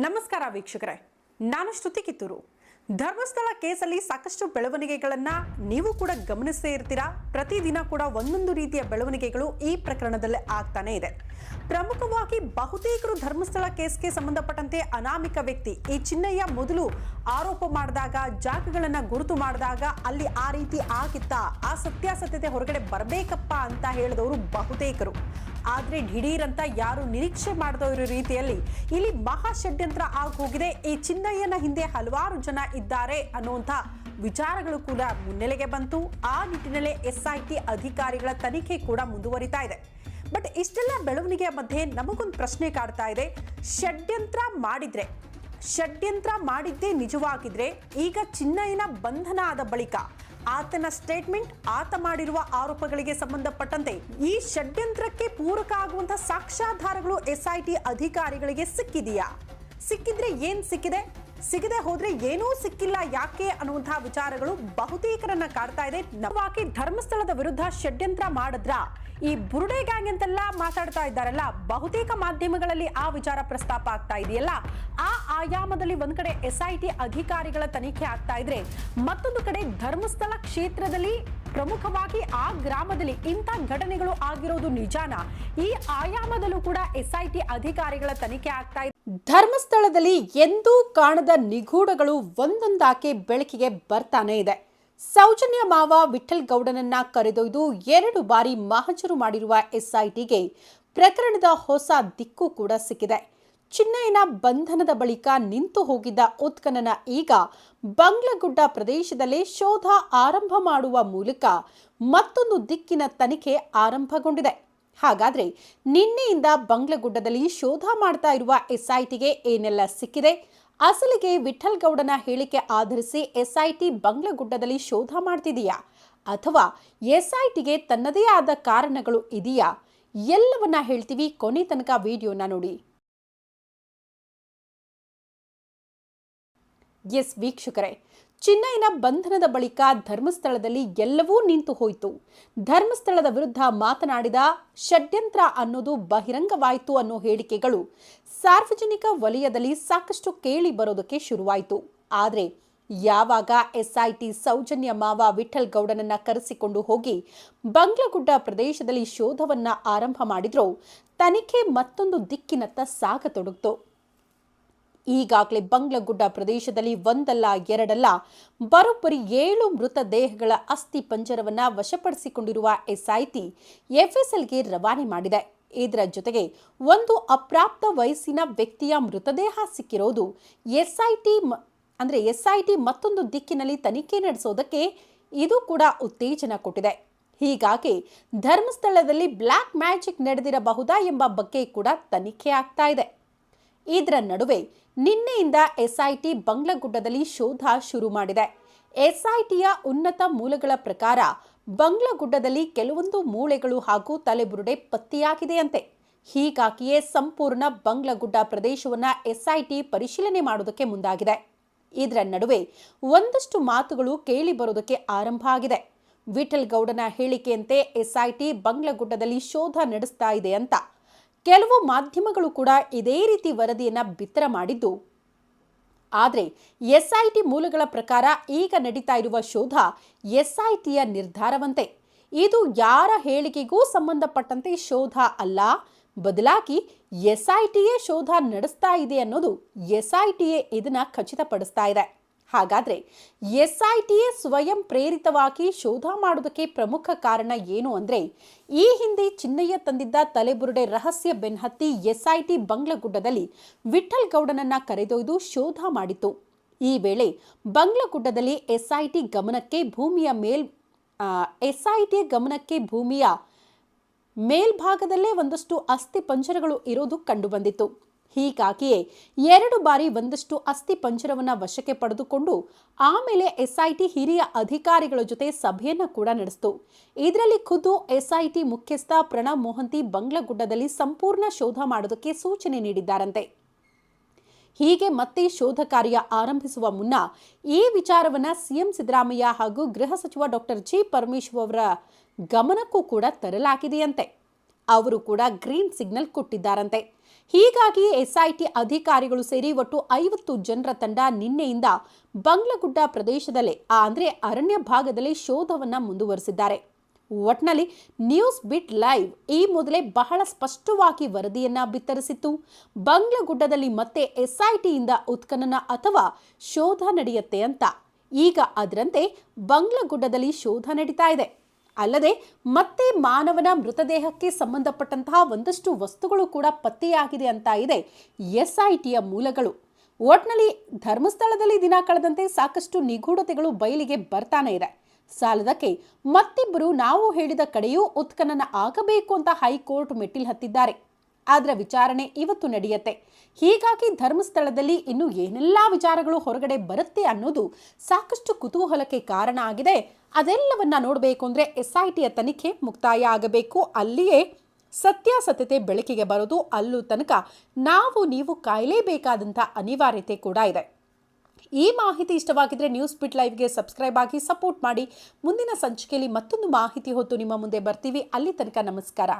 ನಮಸ್ಕಾರ ವೀಕ್ಷಕರೇ. ನಾನು ಶ್ರುತಿ ಕಿತ್ತೂರು. ಧರ್ಮಸ್ಥಳ ಕೇಸಲ್ಲಿ ಸಾಕಷ್ಟು ಬೆಳವಣಿಗೆಗಳನ್ನ ನೀವು ಕೂಡ ಗಮನಿಸೇ ಇರ್ತೀರಾ? ಪ್ರತಿದಿನ ಕೂಡ ಒಂದೊಂದು ರೀತಿಯ ಬೆಳವಣಿಗೆಗಳು ಈ ಪ್ರಕರಣದಲ್ಲಿ ಆಗ್ತಾನೆ ಇದೆ. ಪ್ರಮುಖವಾಗಿ ಬಹುತೇಕರು ಧರ್ಮಸ್ಥಳ ಕೇಸ್ಗೆ ಸಂಬಂಧಪಟ್ಟಂತೆ ಅನಾಮಿಕ ವ್ಯಕ್ತಿ ಈ ಚಿನ್ನಯ್ಯ ಮೊದಲು ಆರೋಪ ಮಾಡಿದಾಗ, ಜಾಗಗಳನ್ನ ಗುರುತು ಮಾಡಿದಾಗ ಅಲ್ಲಿ ಆ ರೀತಿ ಆಗಿತ್ತಾ? ಆ ಸತ್ಯಾಸತ್ಯತೆ ಹೊರಗಡೆ ಬರಬೇಕಪ್ಪ ಅಂತ ಹೇಳಿದವರು ಬಹುತೇಕರು. ಆದ್ರೆ ದಿಢೀರ್ ಅಂತ ಯಾರು ನಿರೀಕ್ಷೆ ಮಾಡದೋ ಇರೋ ರೀತಿಯಲ್ಲಿ ಇಲ್ಲಿ ಮಹಾ ಷಡ್ಯಂತ್ರ ಆಗಿ ಹೋಗಿದೆ. ಈ ಚಿನ್ನಯ್ಯನ ಹಿಂದೆ ಹಲವಾರು ಜನ ಇದ್ದಾರೆ ಅನ್ನುವಂಥ ವಿಚಾರಗಳು ಕೂಡ ಮುನ್ನೆಲೆಗೆ ಬಂತು. ಆ ನಿಟ್ಟಿನಲ್ಲೇ ಎಸ್ ಐ ಟಿ ಅಧಿಕಾರಿಗಳ ತನಿಖೆ ಕೂಡ ಮುಂದುವರಿತಾ ಇದೆ. ಬಟ್ ಇಷ್ಟೆಲ್ಲ ಬೆಳವಣಿಗೆಯ ಮಧ್ಯೆ ನಮಗೊಂದು ಪ್ರಶ್ನೆ ಕಾಡ್ತಾ ಇದೆ. ಷಡ್ಯಂತ್ರ ಮಾಡಿದ್ರೆ, ಷಡ್ಯಂತ್ರ ಮಾಡಿದ್ದೇ ನಿಜವಾಗಿದ್ರೆ ಈಗ ಚಿನ್ನಯ್ಯನ ಬಂಧನ ಆದ ಬಳಿಕ ಆತನ ಸ್ಟೇಟ್ಮೆಂಟ್ ಆತ ಮಾಡಿರುವ ಆರೋಪಗಳಿಗೆ ಸಂಬಂಧಪಟ್ಟಂತೆ ಈ ಷಡ್ಯಂತ್ರಕ್ಕೆ ಪೂರಕ ಆಗುವಂತಹ ಸಾಕ್ಷ್ಯಾಧಾರಗಳು ಎಸ್ಐಟಿ ಅಧಿಕಾರಿಗಳಿಗೆ ಸಿಕ್ಕಿದೆಯಾ? ಸಿಕ್ಕಿದ್ರೆ ಏನ್ ಸಿಕ್ಕಿದೆ? ಸಿಗದೆ ಹೋದ್ರೆ ಏನೂ ಸಿಕ್ಕಿಲ್ಲ ಯಾಕೆ ಅನ್ನುವಂತಹ ವಿಚಾರಗಳು ಬಹುತೇಕರನ್ನ ಕಾಡ್ತಾ ಇದೆ. ನವಾಗಿ ಧರ್ಮಸ್ಥಳದ ವಿರುದ್ಧ ಷಡ್ಯಂತ್ರ ಮಾಡಿದ್ರ? ಈ ಬುರುಡೆ ಗ್ಯಾಂಗ್ ಅಂತೆಲ್ಲ ಮಾತಾಡ್ತಾ ಇದ್ದಾರಲ್ಲ, ಬಹುತೇಕ ಮಾಧ್ಯಮಗಳಲ್ಲಿ ಆ ವಿಚಾರ ಪ್ರಸ್ತಾಪ ಆಗ್ತಾ ಇದೆಯಲ್ಲ? ಆ ಆಯಾಮದಲ್ಲಿ ಒಂದ್ ಕಡೆ ಎಸ್ಐಟಿ ಅಧಿಕಾರಿಗಳ ತನಿಖೆ ಆಗ್ತಾ ಇದ್ರೆ, ಮತ್ತೊಂದು ಕಡೆ ಧರ್ಮಸ್ಥಳ ಕ್ಷೇತ್ರದಲ್ಲಿ ಪ್ರಮುಖವಾಗಿ ಆ ಗ್ರಾಮದಲ್ಲಿ ಇಂಥ ಘಟನೆಗಳು ಆಗಿರೋದು ನಿಜಾನ? ಈ ಆಯಾಮದಲ್ಲೂ ಕೂಡ ಎಸ್ಐಟಿ ಅಧಿಕಾರಿಗಳ ತನಿಖೆ ಆಗ್ತಾ ಇದೆ. ಧರ್ಮಸ್ಥಳದಲ್ಲಿ ಎಂದೂ ಕಾಣದ ನಿಗೂಢಗಳು ಒಂದೊಂದಾಕೆ ಬೆಳಕಿಗೆ ಬರ್ತಾನೆ ಇದೆ. ಸೌಜನ್ಯ ಮಾವ ವಿಠಲ್ ಗೌಡನನ್ನ ಕರೆದೊಯ್ದು ಎರಡು ಬಾರಿ ಮಹಜರು ಮಾಡಿರುವ ಎಸ್ಐಟಿಗೆ ಪ್ರಕರಣದ ಹೊಸ ದಿಕ್ಕು ಕೂಡ ಸಿಕ್ಕಿದೆ. ಚಿನ್ನಯ್ಯನ ಬಂಧನದ ಬಳಿಕ ನಿಂತು ಹೋಗಿದ್ದ ಉತ್ಖನನ ಈಗ ಬಂಗ್ಲಗುಡ್ಡ ಪ್ರದೇಶದಲ್ಲಿ ಶೋಧ ಆರಂಭ ಮಾಡುವ ಮೂಲಕ ಮತ್ತೊಂದು ದಿಕ್ಕಿನ ತನಿಖೆ ಆರಂಭಗೊಂಡಿದೆ. ಹಾಗಾದ್ರೆ ನಿನ್ನೆಯಿಂದ ಬಂಗ್ಲಗುಡ್ಡದಲ್ಲಿ ಶೋಧ ಮಾಡ್ತಾ ಇರುವ ಎಸ್ಐಟಿಗೆ ಏನೆಲ್ಲ ಸಿಕ್ಕಿದೆ? ಅಸಲಿಗೆ ವಿಠಲ್ ಗೌಡನ ಹೇಳಿಕೆ ಆಧರಿಸಿ ಎಸ್ಐಟಿ ಬಂಗ್ಲಗುಡ್ಡದಲ್ಲಿ ಶೋಧ ಮಾಡ್ತಿದೆಯಾ? ಅಥವಾ ಎಸ್ಐಟಿಗೆ ತನ್ನದೇ ಆದ ಕಾರಣಗಳು ಇದೆಯಾ? ಎಲ್ಲವನ್ನ ಹೇಳ್ತೀವಿ ಕೊನೆ ತನಕ ವಿಡಿಯೋನ ನೋಡಿ. ಎಸ್ ವೀಕ್ಷಕರೇ ಚಿನ್ನಯ್ಯನ ಬಂಧನದ ಬಳಿಕ ಧರ್ಮಸ್ಥಳದಲ್ಲಿ ಎಲ್ಲವೂ ನಿಂತು ಹೋಯಿತು. ಧರ್ಮಸ್ಥಳದ ವಿರುದ್ಧ ಮಾತನಾಡಿದ ಷಡ್ಯಂತ್ರ ಅನ್ನೋದು ಬಹಿರಂಗವಾಯಿತು ಅನ್ನೋ ಹೇಳಿಕೆಗಳು ಸಾರ್ವಜನಿಕ ವಲಯದಲ್ಲಿ ಸಾಕಷ್ಟು ಕೇಳಿ ಬರೋದಕ್ಕೆ ಶುರುವಾಯಿತು. ಆದರೆ ಯಾವಾಗ ಎಸ್ಐಟಿ ಸೌಜನ್ಯ ಮಾವ ವಿಠಲ್ ಗೌಡನನ್ನ ಕರೆಸಿಕೊಂಡು ಹೋಗಿ ಬಂಗ್ಲಗುಡ್ಡ ಪ್ರದೇಶದಲ್ಲಿ ಶೋಧವನ್ನ ಆರಂಭ ಮಾಡಿದ್ರೋ ತನಿಖೆ ಮತ್ತೊಂದು ದಿಕ್ಕಿನತ್ತ ಸಾಗತೊಡಗಿತು ಈಗಾಗಲೇ ಬಂಗ್ಲಗುಡ್ಡ ಪ್ರದೇಶದಲ್ಲಿ ಒಂದಲ್ಲ ಎರಡಲ್ಲ, ಬರೋಬ್ಬರಿ ಏಳು ಮೃತ ದೇಹಗಳ ಅಸ್ಥಿ ಪಂಜರವನ್ನ ವಶಪಡಿಸಿಕೊಂಡಿರುವ ಎಸ್ಐಟಿ ಎಫ್ಎಸ್ಎಲ್ಗೆ ರವಾನೆ ಮಾಡಿದೆ. ಇದರ ಜೊತೆಗೆ ಒಂದು ಅಪ್ರಾಪ್ತ ವಯಸ್ಸಿನ ವ್ಯಕ್ತಿಯ ಮೃತದೇಹ ಸಿಕ್ಕಿರೋದು ಎಸ್ಐಟಿ ಅಂದ್ರೆ ಎಸ್ಐಟಿ ಮತ್ತೊಂದು ದಿಕ್ಕಿನಲ್ಲಿ ತನಿಖೆ ನಡೆಸೋದಕ್ಕೆ ಇದು ಕೂಡ ಉತ್ತೇಜನ ಕೊಟ್ಟಿದೆ. ಹೀಗಾಗಿ ಧರ್ಮಸ್ಥಳದಲ್ಲಿ ಬ್ಲ್ಯಾಕ್ ಮ್ಯಾಜಿಕ್ ನಡೆದಿರಬಹುದಾ ಎಂಬ ಬಗ್ಗೆ ಕೂಡ ತನಿಖೆ ಆಗ್ತಾ ಇದೆ. ಇದರ ನಡುವೆ ನಿನ್ನೆಯಿಂದ ಎಸ್ಐಟಿ ಬಂಗ್ಲಗುಡ್ಡದಲ್ಲಿ ಶೋಧ ಶುರು ಮಾಡಿದೆ. ಎಸ್ಐಟಿಯ ಉನ್ನತ ಮೂಲಗಳ ಪ್ರಕಾರ ಬಂಗ್ಲಗುಡ್ಡದಲ್ಲಿ ಕೆಲವೊಂದು ಮೂಳೆಗಳು ಹಾಗೂ ತಲೆಬುರುಡೆ ಪತ್ತೆಯಾಗಿದೆಯಂತೆ. ಹೀಗಾಗಿಯೇ ಸಂಪೂರ್ಣ ಬಂಗ್ಲಗುಡ್ಡ ಪ್ರದೇಶವನ್ನ ಎಸ್ಐಟಿ ಪರಿಶೀಲನೆ ಮಾಡುವುದಕ್ಕೆ ಮುಂದಾಗಿದೆ. ಇದರ ನಡುವೆ ಒಂದಷ್ಟು ಮಾತುಗಳು ಕೇಳಿ ಬರೋದಕ್ಕೆ ಆರಂಭ ಆಗಿದೆ. ವಿಠಲ್ ಗೌಡನ ಹೇಳಿಕೆಯಂತೆ ಎಸ್ಐಟಿ ಬಂಗ್ಲಗುಡ್ಡದಲ್ಲಿ ಶೋಧ ನಡೆಸ್ತಾ ಇದೆ ಅಂತ. ಕೆಲವು ಮಾಧ್ಯಮಗಳು ಕೂಡ ಇದೇ ರೀತಿ ವರದಿಯನ್ನ ಬಿತ್ತರ ಮಾಡಿದ್ದು ಆದರೆ ಎಸ್ಐಟಿ ಮೂಲಗಳ ಪ್ರಕಾರ ಈಗ ನಡೀತಾ ಇರುವ ಶೋಧ ಎಸ್ಐಟಿಯ ನಿರ್ಧಾರವಂತೆ. ಇದು ಯಾರ ಹೇಳಿಕೆಗೂ ಸಂಬಂಧಪಟ್ಟಂತೆ ಶೋಧ ಅಲ್ಲ. ಬದಲಾಗಿ ಎಸ್ಐಟಿಯೇ ಶೋಧ ನಡೆಸ್ತಾ ಇದೆ ಅನ್ನೋದು ಎಸ್ಐಟಿಯೇ ಇದನ್ನು ಖಚಿತಪಡಿಸ್ತಾ ಇದೆ. ಹಾಗಾದ್ರೆ ಎ ಸ್ವಯಂ ಪ್ರೇರಿತವಾಗಿ ಶೋಧ ಮಾಡೋದಕ್ಕೆ ಪ್ರಮುಖ ಕಾರಣ ಏನು ಅಂದರೆ ಈ ಹಿಂದೆ ಚಿನ್ನಯ್ಯ ತಂದಿದ್ದ ತಲೆಬುರುಡೆ ರಹಸ್ಯ ಬೆನ್ಹತ್ತಿ ಎಸ್ ಐ ಟಿ ಬಂಗ್ಲಗುಡ್ಡದಲ್ಲಿ ವಿಠಲ್ ಗೌಡನನ್ನ ಕರೆದೊಯ್ದು ಶೋಧ ಮಾಡಿತು ಈ ವೇಳೆ ಬಂಗ್ಲಗುಡ್ಡದಲ್ಲಿ ಎಸ್ಐಟಿ ಗಮನಕ್ಕೆ ಭೂಮಿಯ ಮೇಲ್ ಎಸ್ಐಟಿ ಗಮನಕ್ಕೆ ಭೂಮಿಯ ಮೇಲ್ಭಾಗದಲ್ಲೇ ಒಂದಷ್ಟು ಅಸ್ಥಿ ಪಂಜರಗಳು ಇರೋದು ಕಂಡುಬಂದಿತ್ತು ಹೀಗಾಗಿಯೇ ಎರಡು ಬಾರಿ ಒಂದಷ್ಟು ಅಸ್ಥಿ ಪಂಜರವನ್ನ ವಶಕ್ಕೆ ಪಡೆದುಕೊಂಡು ಆಮೇಲೆ ಎಸ್ಐಟಿ ಹಿರಿಯ ಅಧಿಕಾರಿಗಳ ಜೊತೆ ಸಭೆಯನ್ನ ಕೂಡ ನಡೆಸಿತು. ಇದರಲ್ಲಿ ಖುದ್ದು ಎಸ್ಐಟಿ ಮುಖ್ಯಸ್ಥ ಪ್ರಣವ್ ಮೋಹಂತಿ ಬಂಗ್ಲಗುಡ್ಡದಲ್ಲಿ ಸಂಪೂರ್ಣ ಶೋಧ ಮಾಡೋದಕ್ಕೆ ಸೂಚನೆ ನೀಡಿದ್ದಾರಂತೆ. ಹೀಗೆ ಮತ್ತೆ ಶೋಧ ಕಾರ್ಯ ಆರಂಭಿಸುವ ಮುನ್ನ ಈ ವಿಚಾರವನ್ನ ಸಿಎಂ ಸಿದ್ದರಾಮಯ್ಯ ಹಾಗೂ ಗೃಹ ಸಚಿವ ಡಾಕ್ಟರ್ ಜಿ ಪರಮೇಶ್ವರ್ ಅವರ ಗಮನಕ್ಕೂ ಕೂಡ ತರಲಾಗಿದೆಯಂತೆ. ಅವರು ಕೂಡ ಗ್ರೀನ್ ಸಿಗ್ನಲ್ ಕೊಟ್ಟಿದ್ದಾರಂತೆ. ಹೀಗಾಗಿ ಎಸ್ಐಟಿ ಅಧಿಕಾರಿಗಳು ಸೇರಿ ಒಟ್ಟು ಐವತ್ತು ಜನರ ತಂಡ ನಿನ್ನೆಯಿಂದ ಬಂಗ್ಲಗುಡ್ಡ ಪ್ರದೇಶದಲ್ಲೇ ಅಂದ್ರೆ ಅರಣ್ಯ ಭಾಗದಲ್ಲಿ ಶೋಧವನ್ನ ಮುಂದುವರೆಸಿದ್ದಾರೆ. ಒಟ್ನಲ್ಲಿ ನ್ಯೂಸ್ ಬಿಟ್ ಲೈವ್ ಈ ಮೊದಲೇ ಬಹಳ ಸ್ಪಷ್ಟವಾಗಿ ವರದಿಯನ್ನ ಬಿತ್ತರಿಸಿತ್ತು. ಬಂಗ್ಲಗುಡ್ಡದಲ್ಲಿ ಮತ್ತೆ ಎಸ್ಐಟಿಯಿಂದ ಉತ್ಖನನ ಅಥವಾ ಶೋಧ ನಡೆಯುತ್ತೆ ಅಂತ. ಈಗ ಅದರಂತೆ ಬಂಗ್ಲಗುಡ್ಡದಲ್ಲಿ ಶೋಧ ನಡೀತಾ ಇದೆ. ಅಲ್ಲದೆ ಮತ್ತೆ ಮಾನವನ ಮೃತದೇಹಕ್ಕೆ ಸಂಬಂಧಪಟ್ಟಂತಹ ಒಂದಷ್ಟು ವಸ್ತುಗಳು ಕೂಡ ಪತ್ತೆಯಾಗಿದೆ ಅಂತ ಇದೆ ಎಸ್ಐಟಿಯ ಮೂಲಗಳು. ಒಟ್ನಲ್ಲಿ ಧರ್ಮಸ್ಥಳದಲ್ಲಿ ದಿನ ಕಳೆದಂತೆ ಸಾಕಷ್ಟು ನಿಗೂಢತೆಗಳು ಬಯಲಿಗೆ ಬರ್ತಾನೆ ಇದೆ. ಸಾಲದಕ್ಕೆ ಮತ್ತಿಬ್ಬರು ನಾವು ಹೇಳಿದ ಕಡೆಯೂ ಉತ್ಖನನ ಆಗಬೇಕು ಅಂತ ಹೈಕೋರ್ಟ್ ಮೆಟ್ಟಿಲು ಹತ್ತಿದ್ದಾರೆ. ಆದ್ರೆ ವಿಚಾರಣೆ ಇವತ್ತು ನಡೆಯುತ್ತೆ. ಹೀಗಾಗಿ ಧರ್ಮಸ್ಥಳದಲ್ಲಿ ಇನ್ನು ಏನೆಲ್ಲ ವಿಚಾರಗಳು ಹೊರಗಡೆ ಬರುತ್ತೆ ಅನ್ನೋದು ಸಾಕಷ್ಟು ಕುತೂಹಲಕ್ಕೆ ಕಾರಣ ಆಗಿದೆ. ಅದೆಲ್ಲವನ್ನ ನೋಡಬೇಕು ಅಂದ್ರೆ ಎಸ್ ಐ ಟಿಯ ತನಿಖೆ ಮುಕ್ತಾಯ ಆಗಬೇಕು. ಅಲ್ಲಿಯೇ ಸತ್ಯಾಸತ್ಯತೆ ಬೆಳಕಿಗೆ ಬರೋದು ಅಲ್ಲೂ ತನಕ ನಾವು ನೀವು ಕಾಯಲೇಬೇಕಾದಂಥ ಅನಿವಾರ್ಯತೆ ಕೂಡ ಇದೆ. ಈ ಮಾಹಿತಿ ಇಷ್ಟವಾಗಿದ್ರೆ ನ್ಯೂಸ್ ಬಿಟ್ ಲೈವ್ಗೆ ಸಬ್ಸ್ಕ್ರೈಬ್ ಆಗಿ ಸಪೋರ್ಟ್ ಮಾಡಿ. ಮುಂದಿನ ಸಂಚಿಕೆಯಲ್ಲಿ ಮತ್ತೊಂದು ಮಾಹಿತಿ ಹೊತ್ತು ನಿಮ್ಮ ಮುಂದೆ ಬರ್ತೀವಿ. ಅಲ್ಲಿ ತನಕ ನಮಸ್ಕಾರ.